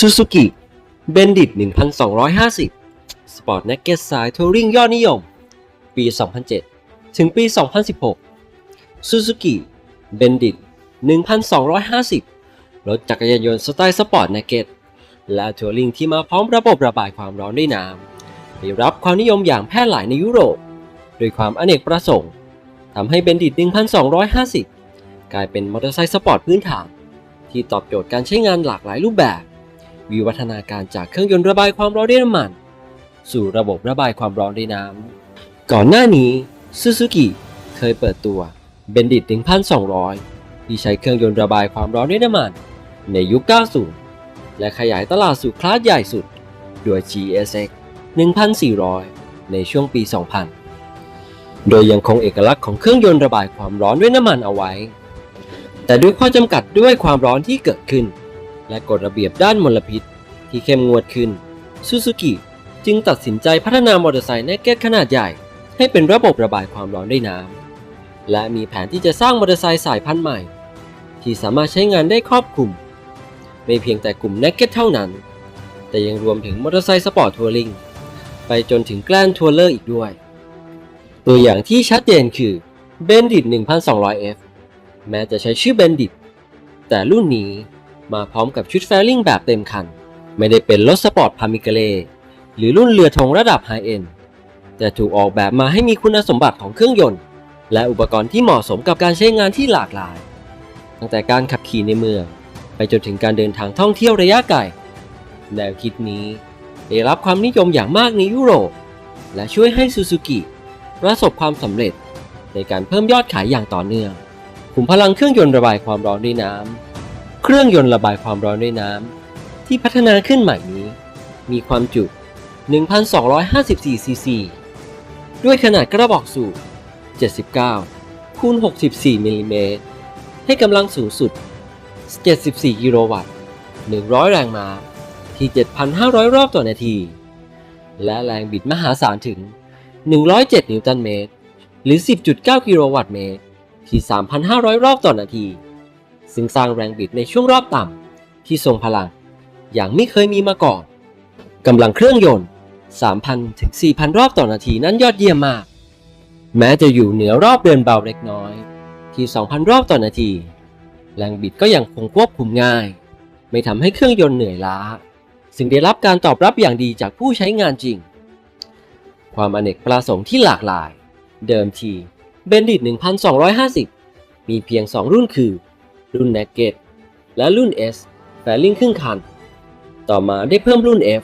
Suzuki Bandit 1250 Sport Naked สายทัวริงยอดนิยม ปี 2007 ถึงปี 2016 Suzuki Bandit 1250 รถจักรยานยนต์สไตล์สปอร์ต Naked และทัวริงที่มาพร้อมระบบระบายความร้อนด้วยน้ำได้รับความนิยมอย่างแพร่หลายในยุโรป โดยความอเนกประสงค์ทำให้ Bandit 1250 กลายเป็นมอเตอร์ไซค์สปอร์ตพื้นฐาน ที่ตอบโจทย์การใช้งานหลากหลายรูปแบบ วิวัฒนาการจากเครื่องยนต์ระบายความร้อนด้วยน้ำมัน สู่ระบบระบายความร้อนด้วยน้ำ ก่อนหน้านี้ Suzuki เคยเปิดตัว Bandit 1200 ที่ใช้เครื่องยนต์ระบายความร้อนด้วยน้ำมัน ในยุค 90 และขยายตลาดสู่คลาสใหญ่สุดด้วย GSX 1400 ในช่วงปี 2000 โดยยังคงเอกลักษณ์ของเครื่องยนต์ระบายความร้อนด้วยน้ำมันเอาไว้ แต่ด้วยข้อจำกัดด้วยความร้อนที่เกิดขึ้น และกฎระเบียบด้านมลพิษ ที่เข้มงวดขึ้นซูซูกิจึงตัดสินใจพัฒนามอเตอร์ไซค์แนกเก็ตขนาดใหญ่ ให้เป็นระบบระบายความร้อนด้วยน้ำและมีแผนที่จะสร้างมอเตอร์ไซค์สายพันธุ์ใหม่ ที่สามารถใช้งานได้ครอบคลุม ไม่เพียงแต่กลุ่มแนกเก็ตเท่านั้น แต่ยังรวมถึงมอเตอร์ไซค์สปอร์ตทัวริงไปจนถึงแกลนทัวเลอร์อีกด้วย ตัวอย่างที่ชัดเจนคือ Bandit 1200F แม้จะใช้ชื่อ Bandit แต่รุ่นนี้ มาพร้อมกับชุดแฟลิงแบบเต็มคัน ไม่ได้เป็นรถสปอร์ตพามิเกเลหรือรุ่นเรือธงระดับไฮเอ็นแต่ถูกออกแบบมาให้มีคุณสมบัติของเครื่องยนต์ และอุปกรณ์ที่เหมาะสมกับการใช้งานที่หลากหลาย ตั้งแต่การขับขี่ในเมือง ไปจนถึงการเดินทางท่องเที่ยวระยะไกลแนวคิดนี้ได้รับความนิยมอย่างมากในยุโรป และช่วยให้ซูซูกิประสบความสำเร็จในการเพิ่มยอดขายอย่างต่อเนื่องขุมพลังเครื่องยนต์ระบายความร้อนด้วยน้ำ เครื่องยนต์ระบายความร้อนด้วยน้ำที่พัฒนาขึ้นใหม่นี้ มีความจุ 1,254 ซีซี ด้วยขนาดกระบอกสูบ 79 คูณ 64 มิลลิเมตร ให้กำลังสูงสุด 74 กิโลวัตต์ 100 แรงม้า ที่ 7,500 รอบต่อนาที และแรงบิดมหาศาลถึง 107 นิวตันเมตร หรือ 10.9 กิโลวัตต์เมตร ที่ 3,500 รอบต่อนาที ซึ่งสร้างแรงบิดในช่วงรอบต่ำที่ทรงพลัง อย่างไม่เคยมีมาก่อนกำลังเครื่องยนต์ 3,000 ถึง 4,000 รอบต่อนาทีนั้นยอดเยี่ยมมาก แม้จะอยู่เหนือรอบเดินเบาเล็กน้อย ที่ 2,000 รอบต่อนาที แรงบิดก็ยังคงควบคุมง่าย ไม่ทำให้เครื่องยนต์เหนื่อยล้า ซึ่งได้รับการตอบรับอย่างดีจากผู้ใช้งานจริง ความอเนกประสงค์ที่หลากหลาย เดิมทีเบนดิต 1250 มีเพียง 2 รุ่นคือ รุ่น Naked และรุ่น S แฟลิงครึ่งคัน ต่อมาได้เพิ่มรุ่น F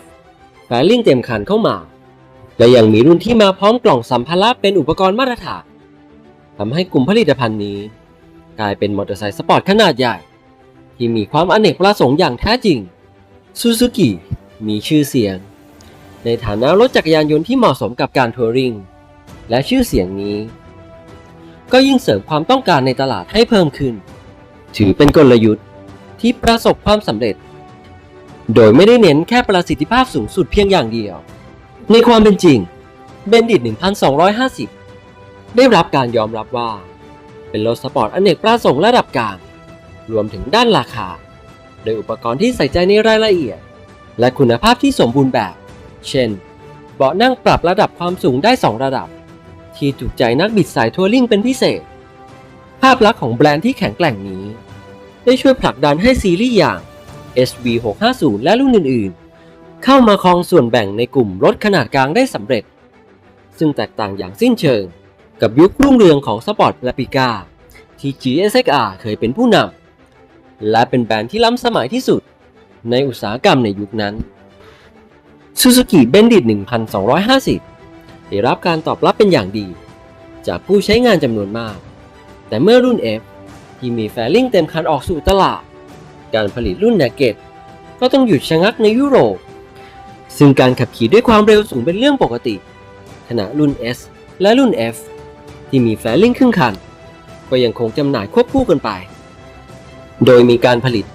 แฟลิงเต็มคันเข้ามา และยังมีรุ่นที่มาพร้อมกล่องสัมภาระเป็นอุปกรณ์มาตรฐานทำให้กลุ่มผลิตภัณฑ์นี้ กลายเป็นมอเตอร์ไซค์สปอร์ตขนาดใหญ่ ที่มีความอเนกประสงค์อย่างแท้จริงซูซูกิมีชื่อเสียง ในฐานะรถจักรยานยนต์ที่เหมาะสมกับการทัวริงและชื่อเสียงนี้ ก็ยิ่งเสริมความต้องการในตลาดให้เพิ่มขึ้น ถือเป็นกลยุทธ์ที่ประสบความสำเร็จ โดยไม่ได้เน้นแค่ประสิทธิภาพสูงสุดเพียงอย่างเดียว ในความเป็นจริงเบนดิต 1250 ได้รับการยอมรับว่า เป็นรถสปอร์ตอเนกประสงค์ระดับกลาง รวมถึงด้านราคา โดยอุปกรณ์ที่ใส่ใจในรายละเอียด และคุณภาพที่สมบูรณ์แบบ เช่น เบาะนั่งปรับระดับความสูงได้ 2 ระดับ ที่ถูกใจนักบิดสายทัวริงเป็นพิเศษ ภาพลักษณ์ของแบรนด์ที่แข็งแกร่งนี้ ได้ช่วยผลักดันให้ซีรีส์อย่าง SB650 และรุ่นอื่นๆ เข้ามาครองส่วนแบ่งในกลุ่มรถขนาดกลางได้สำเร็จ ซึ่งแตกต่างอย่างสิ้นเชิง กับยุครุ่งเรืองของสปอร์ตและปิก้าที่ GSXR เคยเป็นผู้นำและเป็นแบรนด์ที่ล้ำสมัยที่สุด ในอุตสาหกรรมในยุคนั้น Suzuki Bandit 1250 ได้รับการตอบรับเป็นอย่างดี จากผู้ใช้งานจำนวนมาก แต่เมื่อรุ่น F ที่มีแฟลิ่งเต็มคันออกสู่ตลาด การผลิตรุ่น Naked ก็ต้องหยุดชะงักในยุโรป ซึ่งการขับขี่ด้วยความเร็วสูงเป็นเรื่องปกติ ขณะรุ่น S และรุ่น F ที่มีแฟลิ่งครึ่งคัน ก็ยังคงจำหน่ายควบคู่กันไป โดยมีการผลิต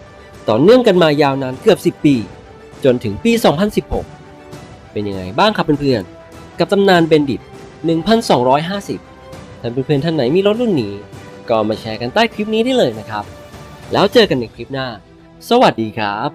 ต่อเนื่องกันมายาวนานเกือบ 10 ปี จนถึงปี 2016 เป็นยังไงบ้างครับเพื่อนๆ กับตำนานเบนดิต 1250 ถ้าเพื่อนๆท่านไหนมีรถรุ่นนี้ ก็มาแชร์กันใต้คลิปนี้ได้เลยนะครับ แล้วเจอกันในคลิปหน้า สวัสดีครับ